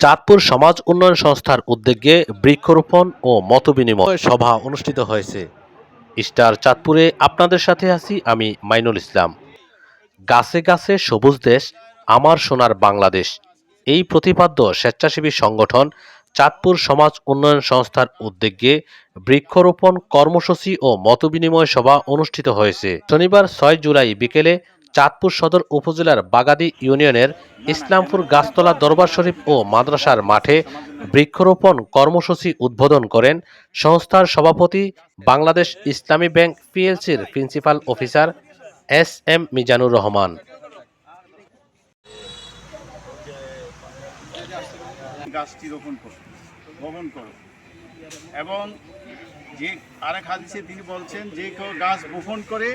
চাঁদপুর সমাজ উন্নয়ন সংস্থার উদ্যোগে বৃক্ষরোপণ ও মতবিনিময় সভা অনুষ্ঠিত হয়েছে। স্টার চাঁদপুরে আপনাদের সাথে আছি আমি মাইনুল ইসলাম। গাছে গাছে সবুজ দেশ, আমার সোনার বাংলাদেশ। এই প্রতিপাদ্য স্বেচ্ছাসেবী সংগঠন চাঁদপুর সমাজ উন্নয়ন সংস্থার উদ্যোগে বৃক্ষরোপণ কর্মসূচি ও মতবিনিময় সভা অনুষ্ঠিত হয়েছে। শনিবার ছয় জুলাই বিকেলে চাঁদপুর সদর উপজেলার বাগাদি ইউনিয়নের ইসলামপুর গাছতলা দরবার শরীফ ও মাদ্রাসার মাঠে বৃক্ষরোপণ কর্মসূচি উদ্বোধন করেন সংস্থার সভাপতি Bangladesh Islami bank পিএলসির principal officer S M Mizanur Rahman. গাছটি রোপণ করো করো। এবং যে আরেক হাদিসে তিনি বলছেন, যে কেউ গাছ বপন করে,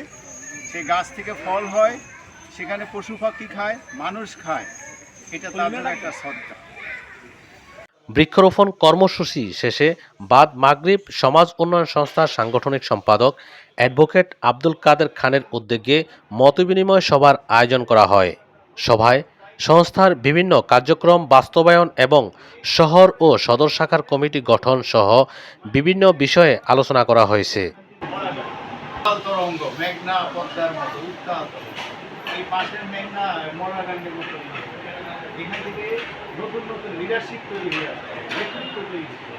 সে গাছ থেকে ফল হয় সেখানে পশু পাখি খায় মানুষ খায়। এটা জন্য একটা শ্রদ্ধা। বৃক্ষরোপণ কর্মসূচি শেষে বাদ মাগরিব সমাজ উন্নয়ন সংস্থার সাংগঠনিক সম্পাদক অ্যাডভোকেট আব্দুল কাদের খানের উদ্যোগে মতবিনিময় সভার আয়োজন করা হয়। সভায় সংস্থার বিভিন্ন কার্যক্রম বাস্তবায়ন এবং শহর ও সদর শাখার কমিটি গঠন সহ বিভিন্ন বিষয়ে আলোচনা করা হয়েছে। এই পাশের না মতো এখান থেকে নতুন নতুন লিডারশিপ তৈরি হয়ে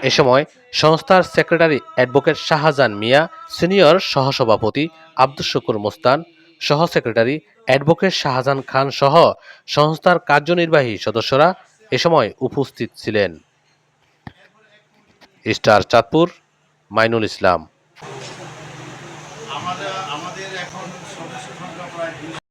এ সময় সংস্থার secretary advocate Shahjahan Mia senior সহসভাপতি আব্দুল শুকুর মোস্তান সহ সেক্রেটারি অ্যাডভোকেট শাহজাহান খান সহ সংস্থার কার্যনির্বাহী সদস্যরা এ সময় উপস্থিত ছিলেন। স্টার চাঁদপুর মাইনুল ইসলাম।